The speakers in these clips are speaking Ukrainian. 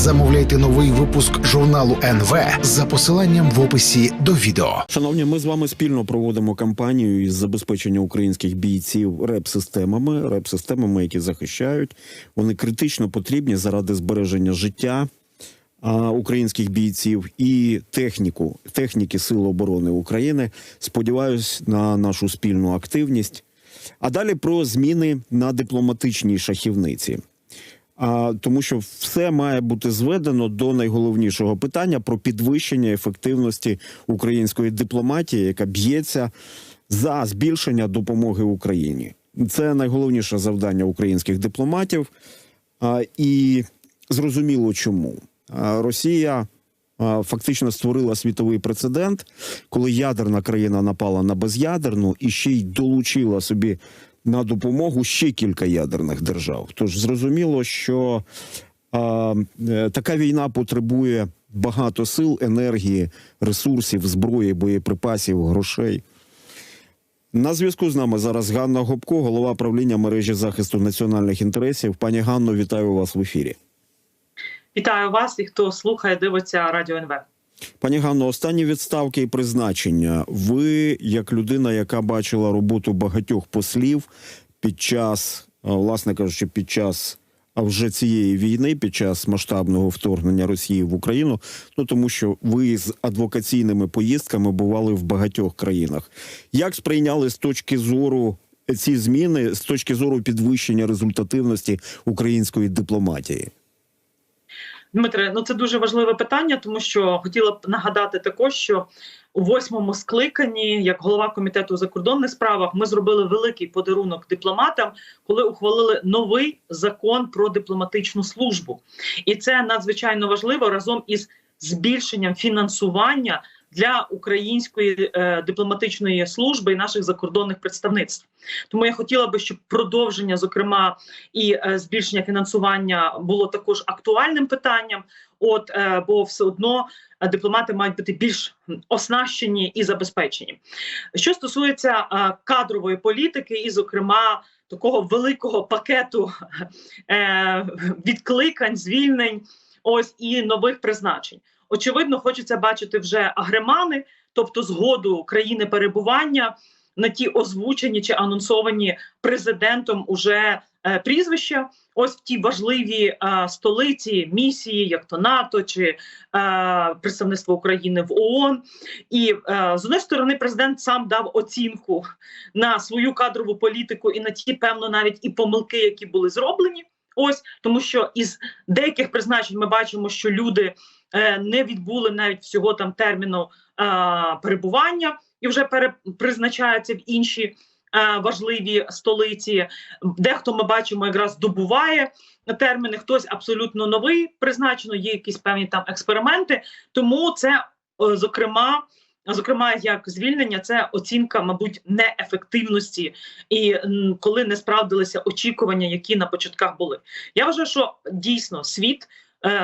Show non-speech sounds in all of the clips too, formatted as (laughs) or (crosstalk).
Замовляйте новий випуск журналу НВ за посиланням в описі до відео. Шановні, ми з вами спільно проводимо кампанію із забезпечення українських бійців реп-системами, реп-системами, які захищають. Вони критично потрібні заради збереження життя українських бійців і техніку, техніки Сил оборони України. Сподіваюсь на нашу спільну активність. А далі про зміни на дипломатичній шахівниці. А, тому що все має бути зведено до найголовнішого питання про підвищення ефективності української дипломатії, яка б'ється за збільшення допомоги Україні. Це найголовніше завдання українських дипломатів, а, і зрозуміло чому. А, Росія фактично створила світовий прецедент, коли ядерна країна напала на без'ядерну і ще й долучила собі на допомогу ще кілька ядерних держав. Тож зрозуміло, що а, е, така війна потребує багато сил, енергії, ресурсів, зброї, боєприпасів, грошей. На зв'язку з нами зараз Ганна Гопко, голова правління мережі захисту національних інтересів. Пані Ганно, вітаю вас в ефірі. Вітаю вас і хто слухає, дивиться радіо НВ. Пані Ганно, останні відставки і призначення. Ви, як людина, яка бачила роботу багатьох послів під час, власне кажучи, під час вже цієї війни, під час масштабного вторгнення Росії в Україну, ну тому що ви з адвокаційними поїздками бували в багатьох країнах. Як сприйняли з точки зору ці зміни, з точки зору підвищення результативності української дипломатії? Дмитре, ну це дуже важливе питання, тому що хотіла б нагадати також, що у восьмому скликанні, як голова комітету у закордонних справах, ми зробили великий подарунок дипломатам, коли ухвалили новий закон про дипломатичну службу, і це надзвичайно важливо разом із збільшенням фінансування для української е, дипломатичної служби і наших закордонних представництв. Тому я хотіла би, щоб продовження, зокрема, і е, збільшення фінансування було також актуальним питанням. От е, бо все одно е, дипломати мають бути більш оснащені і забезпечені. Що стосується е, кадрової політики, і, зокрема, такого великого пакету е, відкликань, звільнень, ось і нових призначень. Очевидно, хочеться бачити вже агремани, тобто згоду країни перебування на ті озвучені чи анонсовані президентом уже е, прізвища. Ось в ті важливі е, столиці місії, як то НАТО чи е, представництво України в ООН. І е, з однієї сторони, президент сам дав оцінку на свою кадрову політику і на ті, певно, навіть і помилки, які були зроблені. Ось тому, що із деяких призначень ми бачимо, що люди не відбули навіть всього там терміну е, перебування і вже перепризначаються в інші е, важливі столиці. Дехто ми бачимо, якраз добуває терміни. Хтось абсолютно новий призначено. Є якісь певні там експерименти. Тому це е, зокрема. Зокрема, як звільнення, це оцінка, мабуть, неефективності, і коли не справдилися очікування, які на початках були. Я вважаю, що дійсно світ е,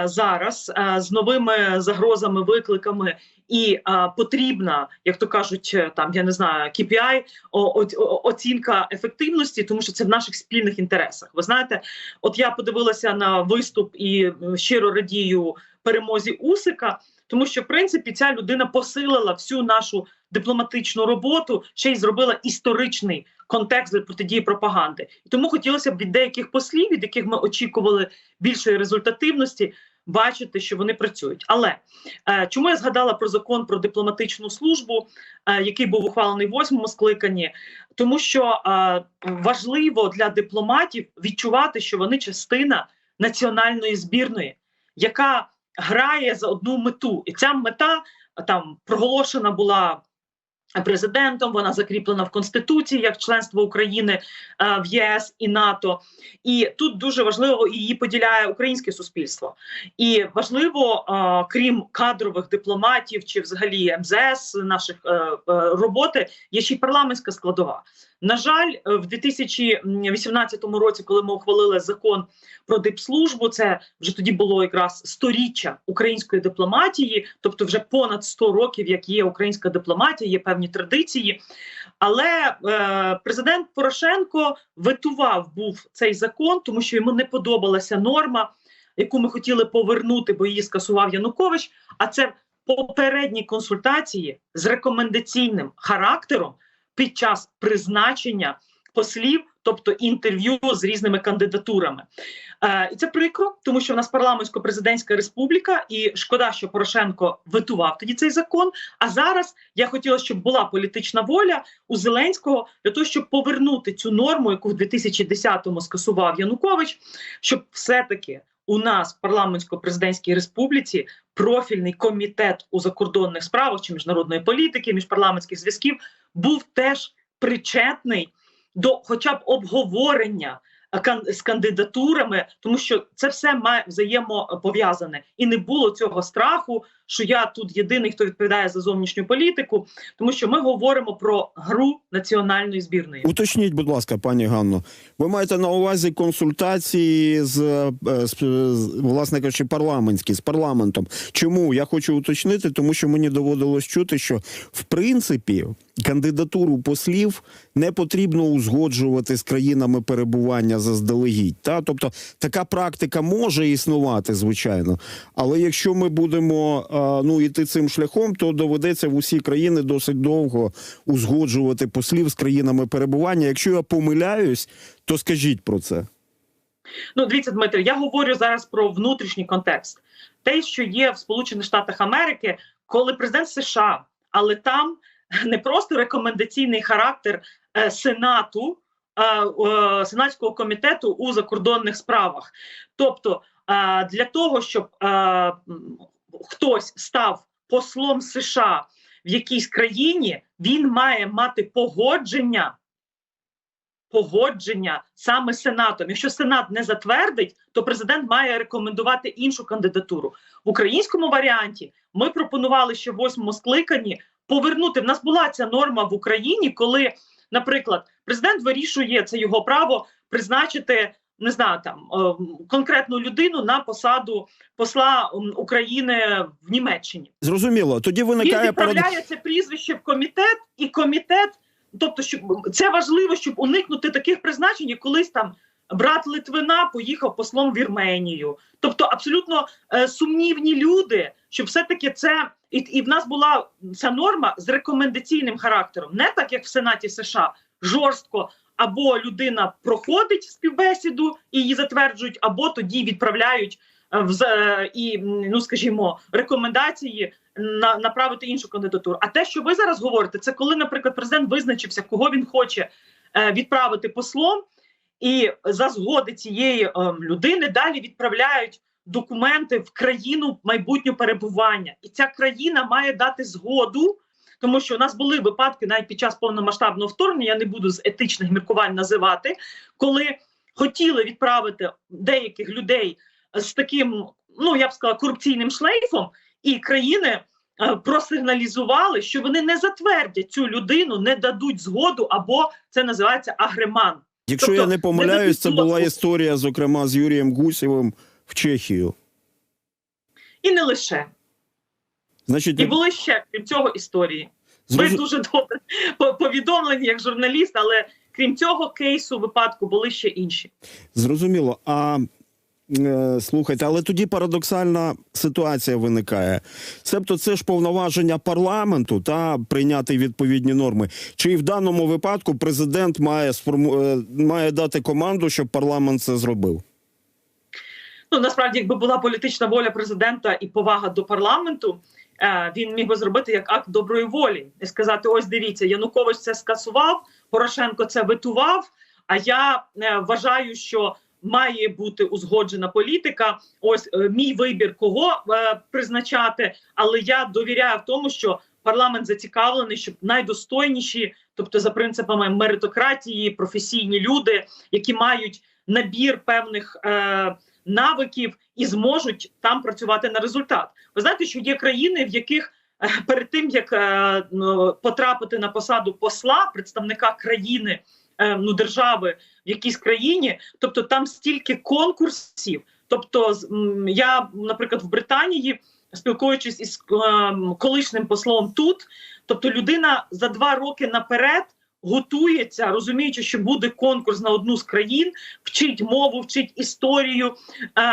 зараз е, з новими загрозами, викликами і е, потрібна, як то кажуть, е, там я не знаю, KPI, о, оцінка ефективності, тому що це в наших спільних інтересах. Ви знаєте, от я подивилася на виступ і е, щиро радію перемозі Усика. Тому що в принципі ця людина посилила всю нашу дипломатичну роботу, ще й зробила історичний контекст протидії пропаганди. І тому хотілося б від деяких послів, від яких ми очікували більшої результативності, бачити, що вони працюють. Але е, чому я згадала про закон про дипломатичну службу, е, який був ухвалений в восьмому скликанні? Тому що е, важливо для дипломатів відчувати, що вони частина національної збірної, яка грає за одну мету, і ця мета там проголошена була президентом. Вона закріплена в конституції як членство України е, в ЄС і НАТО. І тут дуже важливо її поділяє українське суспільство. І важливо, е, крім кадрових дипломатів чи взагалі МЗС наших е, роботи, є ще й парламентська складова. На жаль, е, в 2018 році, коли ми ухвалили закон про дипслужбу, це вже тоді було якраз сторіччя української дипломатії, тобто вже понад 100 років, як є українська дипломатія, є певні традиції. Але е, президент Порошенко ветував був цей закон, тому що йому не подобалася норма. яку ми хотіли повернути, бо її скасував Янукович. А це попередні консультації з рекомендаційним характером під час призначення послів, тобто інтерв'ю з різними кандидатурами. Е, і це прикро, тому що в нас парламентсько-президентська республіка, і шкода, що Порошенко витував тоді цей закон. А зараз я хотіла, щоб була політична воля у Зеленського для того, щоб повернути цю норму, яку в 2010-му скасував Янукович, щоб все-таки у нас в парламентсько-президентській республіці профільний комітет у закордонних справах чи міжнародної політики, міжпарламентських зв'язків був теж причетний до, хоча б обговорення е, з кандидатурами, тому що це все має взаємопов'язане, і не було цього страху, що я тут єдиний, хто відповідає за зовнішню політику, тому що ми говоримо про гру національної збірної. Уточніть, будь ласка, пані Ганно, ви маєте на увазі консультації з, е, з, з власне кажучи, парламентські з парламентом. Чому я хочу уточнити? Тому що мені доводилось чути, що в принципі кандидатуру послів не потрібно узгоджувати з країнами перебування заздалегідь. Та тобто така практика може існувати, звичайно. Але якщо ми будемо е, ну іти цим шляхом, то доведеться в усі країни досить довго узгоджувати послів з країнами перебування. Якщо я помиляюсь, то скажіть про це. Ну, дивіться, Дмитро, я говорю зараз про внутрішній контекст. Те, що є в Сполучених Штатах Америки, коли президент США, але там (laughs) не просто рекомендаційний характер е, Сенату, е, е, Сенатського комітету у закордонних справах. Тобто, е, для того, щоб е, хтось став послом США в якійсь країні, він має мати погодження погодження саме Сенатом. Якщо Сенат не затвердить, то президент має рекомендувати іншу кандидатуру. В українському варіанті ми пропонували ще восьмому скликанні повернути. В нас була ця норма в Україні, коли, наприклад, президент вирішує це його право призначити. Не знаю, там е, конкретну людину на посаду посла України в Німеччині. Зрозуміло. Тоді виникає відправляє це прізвище в комітет, і комітет, тобто, щоб це важливо, щоб уникнути таких призначень, колись там брат Литвина поїхав послом в Вірменію. Тобто, абсолютно е, сумнівні люди, щоб все-таки це і, і в нас була ця норма з рекомендаційним характером, не так як в Сенаті США жорстко. Або людина проходить співбесіду і її затверджують, або тоді відправляють е, в е, і ну скажімо рекомендації на направити іншу кандидатуру. А те, що ви зараз говорите, це коли, наприклад, президент визначився, кого він хоче е, відправити послом, і за згоди цієї людини далі відправляють документи в країну майбутнє перебування, і ця країна має дати згоду. Тому що у нас були випадки навіть під час повномасштабного вторгнення, я не буду з етичних міркувань називати, коли хотіли відправити деяких людей з таким, ну я б сказала, корупційним шлейфом, і країни е, просигналізували, що вони не затвердять цю людину, не дадуть згоду, або це називається агреман. Якщо Тобто, я не помиляюсь, це була історія, зокрема, з Юрієм Гусєвим в Чехію. І не лише. Значить, І були ще крім цього історії. Ви дуже добре (laughs) повідомлені як журналіст, але крім цього кейсу випадку були ще інші. Зрозуміло. А е, слухайте, але тоді парадоксальна ситуація виникає. Себто, це ж повноваження парламенту та прийняти відповідні норми. Чи в даному випадку президент має сформу... е, має дати команду, щоб парламент це зробив? (laughs) Ну насправді, якби була політична воля президента і повага до парламенту, е, він міг би зробити як акт доброї волі і сказати: ось дивіться, Янукович це скасував, Порошенко це витував. А я е, вважаю, що має бути узгоджена політика. Ось е, мій вибір, кого призначати, але я довіряю в тому, що парламент зацікавлений, щоб найдостойніші, тобто за принципами меритократії, професійні люди, які мають набір певних. Е, навиків і зможуть там працювати на результат. Ви знаєте, що є країни, в яких е, перед тим як е, ну, потрапити на посаду посла, представника країни, е, ну держави в якійсь країні, тобто там стільки конкурсів. Тобто, я, наприклад, в Британії, спілкуючись із е, колишнім послом тут, тобто людина за два роки наперед. Готується, розуміючи, що буде конкурс на одну з країн, вчить мову, вчить історію, е,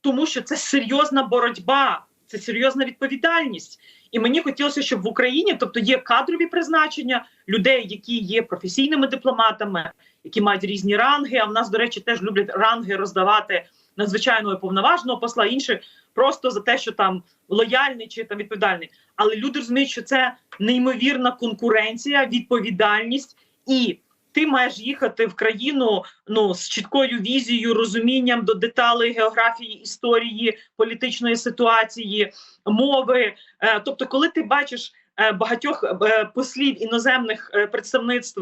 тому що це серйозна боротьба, це серйозна відповідальність. І мені хотілося, щоб в Україні, тобто є кадрові призначення людей, які є професійними дипломатами, які мають різні ранги. А в нас, до речі, теж люблять ранги роздавати надзвичайного і повноважного посла, інші просто за те, що там лояльний чи там відповідальний. Але люди розуміють, що це неймовірна конкуренція, відповідальність, і ти маєш їхати в країну ну з чіткою візією, розумінням до деталей географії, історії, політичної ситуації, мови. Е, тобто, коли ти бачиш. е, Багатьох е, послів іноземних представництв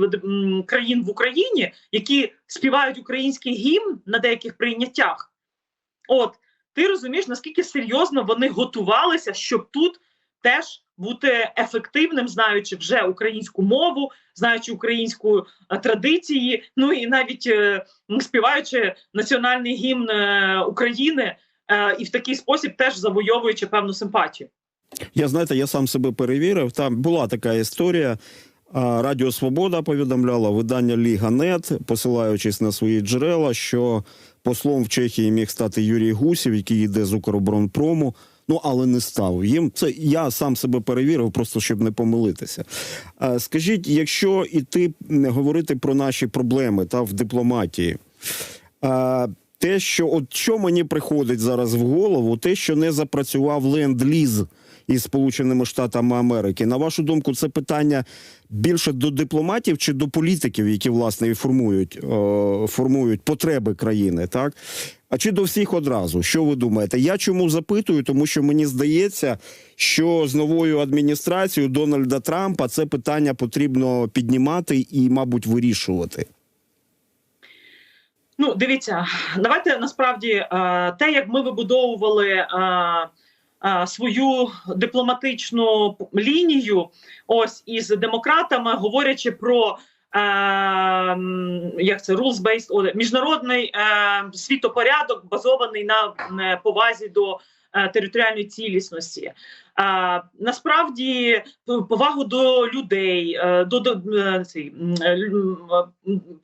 країн в Україні, які співають український гімн на деяких прийняттях, от ти розумієш, наскільки серйозно вони готувалися, щоб тут теж бути ефективним, знаючи вже українську мову, знаючи українську е, традиції, ну і навіть е, співаючи національний гімн е, України, і в такий спосіб теж завойовуючи певну симпатію. Я знаєте, я сам себе перевірив. Там була така історія. Радіо Свобода повідомляла видання Ліга Нет, посилаючись на свої джерела, що послом в Чехії міг стати Юрій Гусів, який йде з Укроборонпрому. Ну але не став їм. Це я сам себе перевірив, просто щоб не помилитися. Скажіть, якщо іти говорити про наші проблеми та в дипломатії, те, що от що мені приходить зараз в голову, те, що не запрацював ленд-ліз із Сполученими Штатами Америки. На вашу думку, це питання більше до дипломатів чи до політиків, які власне і формують, е, формують потреби країни, так? А чи до всіх одразу? Що ви думаєте? Я чому запитую? Тому що мені здається, що з новою адміністрацією Дональда Трампа це питання потрібно піднімати і, мабуть, вирішувати. Ну, дивіться, давайте насправді е, те, як ми вибудовували е, свою дипломатичну лінію, ось із демократами, говорячи про е, як це rules-based order, міжнародний е, світопорядок, базований на е, повазі до е, територіальної цілісності. Е, насправді повагу до людей, е, до, до цей,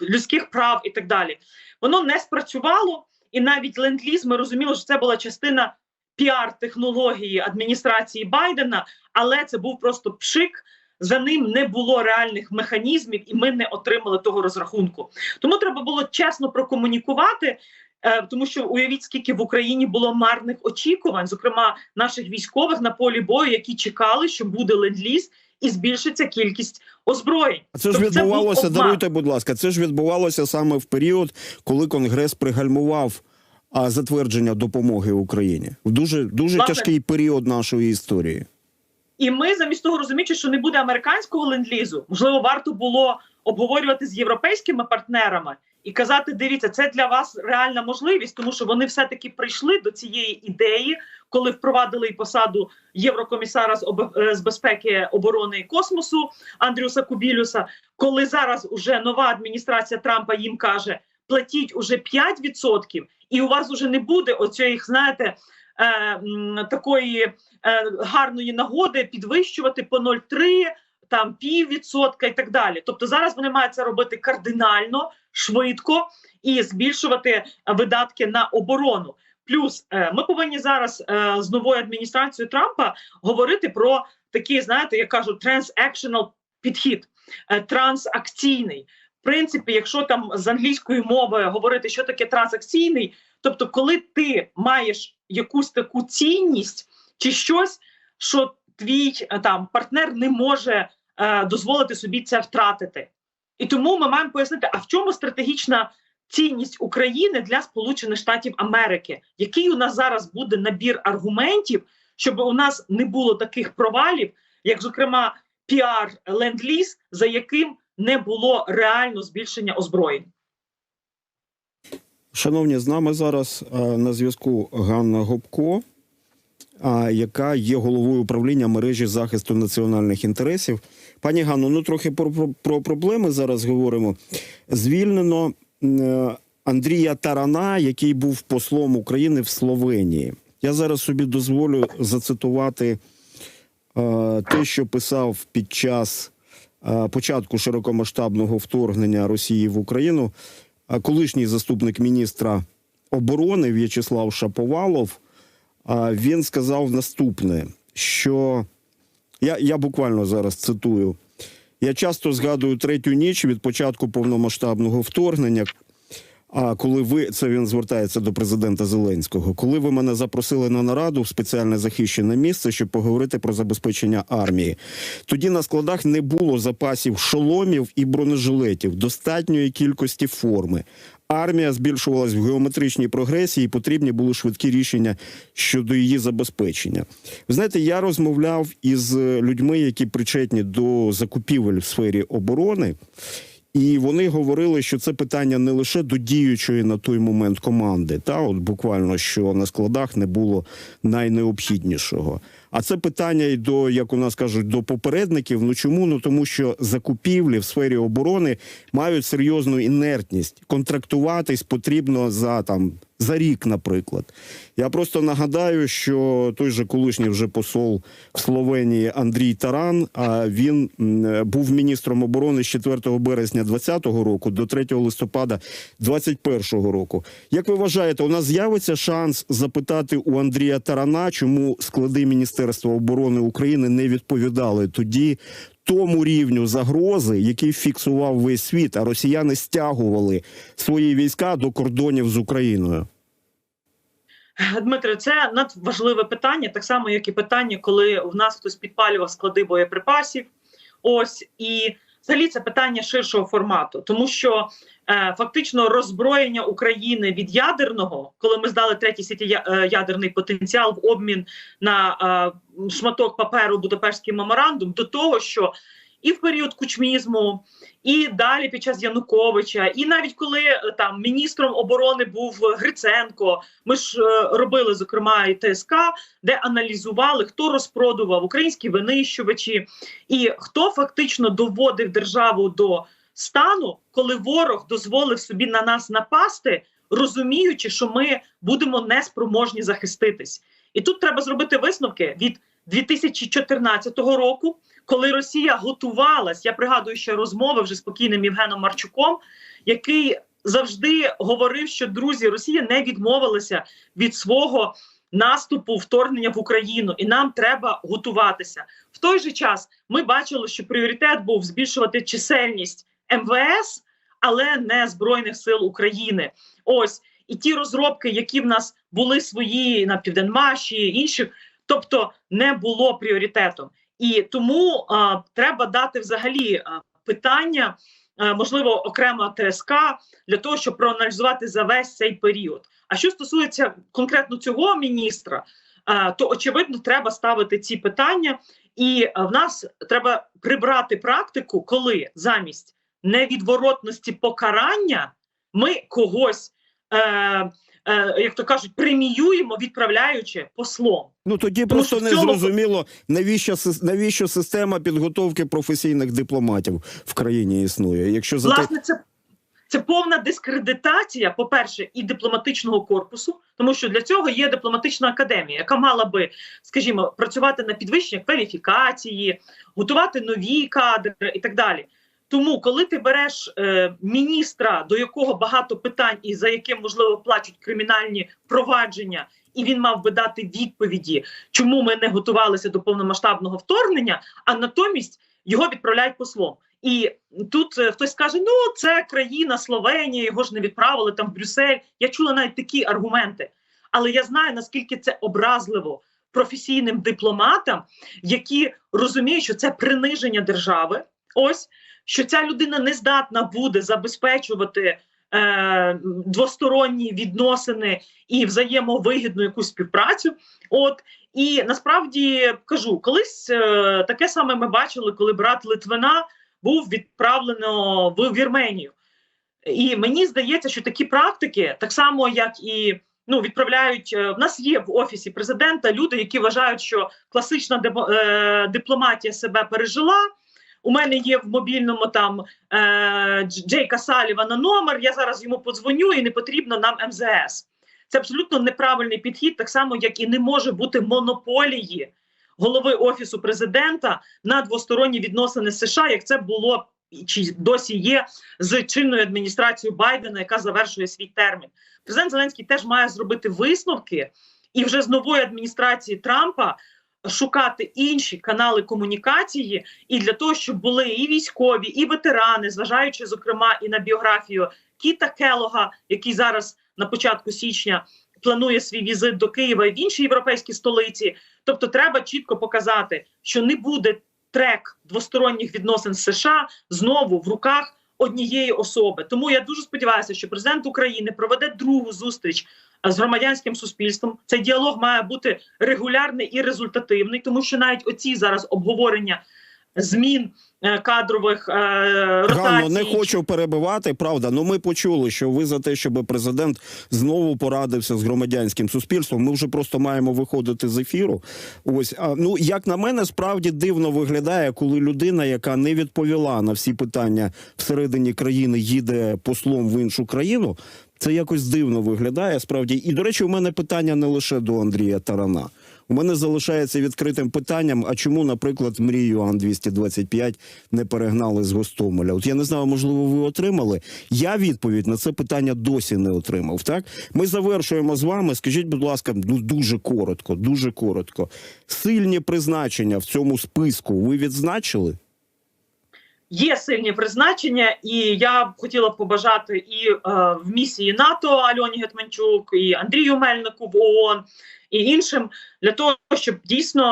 людських прав і так далі воно не спрацювало, і навіть ленд-ліз ми розуміли, що це була частина піар-технології адміністрації Байдена, але це був просто пшик. За ним не було реальних механізмів, і ми не отримали того розрахунку. Тому треба було чесно прокомунікувати, е, тому що уявіть, скільки в Україні було марних очікувань, зокрема наших військових на полі бою, які чекали, що буде ленд-ліз і збільшиться кількість озброєнь. Це ж Тобто це відбувалося, даруйте, будь ласка, це ж відбувалося саме в період, коли Конгрес пригальмував а, затвердження допомоги Україні в дуже дуже Власне. тяжкий період нашої історії. І ми замість того розуміючи, що не буде американського ленд-лізу, можливо, варто було обговорювати з європейськими партнерами і казати: дивіться, це для вас реальна можливість, тому що вони все-таки прийшли до цієї ідеї, коли впровадили і посаду єврокомісара з, об... е, з безпеки оборони і космосу Андрюса Кубілюса. Коли зараз уже нова адміністрація Трампа їм каже: платіть уже 5%, і у вас уже не буде оцієї, знаєте. е, Такої е, гарної нагоди підвищувати по 0,3, там піввідсотка і так далі. Тобто зараз вони мають це робити кардинально, швидко і збільшувати видатки на оборону. Плюс е, ми повинні зараз е, з новою адміністрацією Трампа говорити про такий, знаєте, як кажуть, transactional підхід, е, трансакційний. Принципі, якщо там з англійської мови говорити, що таке трансакційний, тобто, коли ти маєш якусь таку цінність чи щось, що твій е, там партнер не може е, дозволити собі це втратити. І тому ми маємо пояснити, а в чому стратегічна цінність України для Сполучених Штатів Америки? Який у нас зараз буде набір аргументів, щоб у нас не було таких провалів, як, зокрема, піар ленд-ліз, за яким не було реально збільшення озброєнь? Шановні, з нами зараз е, на зв'язку Ганна Гопко, яка є головою управління мережі захисту національних інтересів. Пані Ганно, ну трохи про, про, про проблеми зараз говоримо. Звільнено е, Андрія Тарана, який був послом України в Словенії. Я зараз собі дозволю зацитувати е, те, що писав під час е, початку широкомасштабного вторгнення Росії в Україну. Колишній заступник міністра оборони В'ячеслав Шаповалов. А він сказав наступне: що я, я буквально зараз цитую. Я часто згадую третю ніч від початку повномасштабного вторгнення. А коли ви це він звертається до президента Зеленського, коли ви мене запросили на нараду в спеціальне захищене місце, щоб поговорити про забезпечення армії, тоді на складах не було запасів шоломів і бронежилетів, достатньої кількості форми. Армія збільшувалась в геометричній прогресії, і потрібні були швидкі рішення щодо її забезпечення. Ви знаєте, я розмовляв із людьми, які причетні до закупівель в сфері оборони. І вони говорили, що це питання не лише до діючої на той момент команди, та от буквально що на складах не було найнеобхіднішого. А це питання й до, як у нас кажуть, до попередників. Ну чому? Ну тому що закупівлі в сфері оборони мають серйозну інертність. Контрактуватись потрібно за там за рік, наприклад. Я просто нагадаю, що той же колишній вже посол в Словенії Андрій Таран. А він був міністром оборони з 4 березня 2020 року до 3 листопада 2021 року. Як ви вважаєте, у нас з'явиться шанс запитати у Андрія Тарана, чому склади Міністерства оборони України не відповідали тоді тому рівню загрози, який фіксував весь світ, а росіяни стягували свої війська до кордонів з Україною? Дмитре, це надважливе питання, так само, як і питання, коли в нас хтось підпалював склади боєприпасів. Ось і взагалі це питання ширшого формату, тому що фактично роззброєння України від ядерного, коли ми здали третій світі е, ядерний потенціал в обмін на е, шматок паперу Будапештський меморандум, до того, що і в період кучмізму, і далі під час Януковича, і навіть коли е, там міністром оборони був Гриценко, ми ж е, робили зокрема і ТСК, де аналізували, хто розпродував українські винищувачі, і хто фактично доводив державу до стану, коли ворог дозволив собі на нас напасти, розуміючи, що ми будемо неспроможні захиститись. І тут треба зробити висновки від 2014 року, коли Росія готувалась. Я пригадую ще розмови вже з покійним Євгеном Марчуком, який завжди говорив, що друзі Росія не відмовилася від свого наступу вторгнення в Україну, і нам треба готуватися. В той же час ми бачили, що пріоритет був збільшувати чисельність МВС, але не Збройних сил України. Ось і ті розробки, які в нас були свої на Південмаші, інших, тобто не було пріоритетом. І тому а, треба дати взагалі питання, а, можливо, окремо ТСК для того, щоб проаналізувати за весь цей період. А що стосується конкретно цього міністра, а, то очевидно треба ставити ці питання, і в нас треба прибрати практику, коли замість невідворотності покарання ми когось. Е, е, як то кажуть, преміюємо, відправляючи послом. Ну тоді Тому просто не цьому- зрозуміло, навіщо навіщо система підготовки професійних дипломатів в країні існує. Якщо те... Власне, це, це повна дискредитація, по-перше, і дипломатичного корпусу, тому що для цього є дипломатична академія, яка мала би, скажімо, працювати на підвищення кваліфікації, готувати нові кадри і так далі. Тому, коли ти береш е, міністра, до якого багато питань, і за яким можливо плачуть кримінальні провадження, і він мав би дати відповіді, чому ми не готувалися до повномасштабного вторгнення, а натомість його відправляють послом. І тут е, хтось скаже: ну це країна Словенія, його ж не відправили там в Брюссель. Я чула навіть такі аргументи, але я знаю наскільки це образливо професійним дипломатам, які розуміють, що це приниження держави. Ось що ця людина не здатна буде забезпечувати е, двосторонні відносини і взаємовигідну якусь співпрацю. От і насправді кажу, колись е, таке саме ми бачили, коли брат Литвина був відправлено в Вірменію. І мені здається, що такі практики, так само як і ну, відправляють е, в нас є в офісі президента люди, які вважають, що класична е, дипломатія себе пережила. У мене є в мобільному там е, Джейка Салівана номер. Я зараз йому подзвоню, і не потрібно нам МЗС. Це абсолютно неправильний підхід, так само як і не може бути монополії голови офісу президента на двосторонні відносини з США, як це було чи досі є з чинною адміністрацією Байдена, яка завершує свій термін. Президент Зеленський теж має зробити висновки і вже з нової адміністрації Трампа шукати інші канали комунікації, і для того, щоб були і військові, і ветерани, зважаючи зокрема і на біографію Кіта Келога, який зараз на початку січня планує свій візит до Києва і в інші європейські столиці. Тобто, треба чітко показати, що не буде трек двосторонніх відносин з США знову в руках однієї особи. Тому я дуже сподіваюся, що президент України проведе другу зустріч з громадянським суспільством. Цей діалог має бути регулярний і результативний, тому що навіть оці зараз обговорення змін е, кадрових е, ротацій. Ганно, не хочу перебивати. Правда, ну ми почули, що ви за те, щоб президент знову порадився з громадянським суспільством. Ми вже просто маємо виходити з ефіру. Ось а ну як на мене, справді дивно виглядає, коли людина, яка не відповіла на всі питання всередині країни, їде послом в іншу країну. Це якось дивно виглядає справді. І до речі, у мене питання не лише до Андрія Тарана. У мене залишається відкритим питанням: а чому, наприклад, мрію Ан 225 не перегнали з Гостомеля? От я не знаю, можливо, ви отримали. Я відповідь на це питання досі не отримав. Так, ми завершуємо з вами. Скажіть, будь ласка, ну дуже коротко, дуже коротко. Сильні призначення в цьому списку ви відзначили? Є сильні призначення, і я б хотіла побажати і е, в місії НАТО Альоні Гетманчук, і Андрію Мельнику в ООН, і іншим для того, щоб дійсно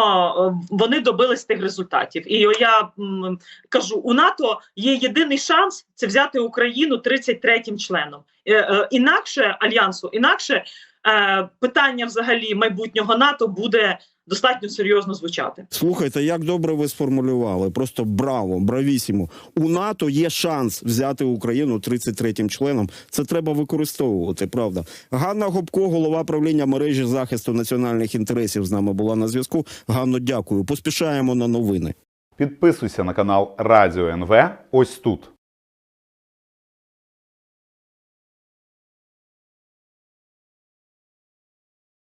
е, вони добились тих результатів. І я м, кажу: у НАТО є єдиний шанс це взяти Україну 33-м членом. Е, е, інакше альянсу, інакше е, питання взагалі майбутнього НАТО буде достатньо серйозно звучати. Слухайте, як добре ви сформулювали. Просто браво, бравісімо. У НАТО є шанс взяти Україну 33-м членом. Це треба використовувати. Правда, Ганна Гопко, голова правління мережі захисту національних інтересів, з нами була на зв'язку. Ганно, дякую. Поспішаємо на новини. Підписуйся на канал Радіо НВ ось тут.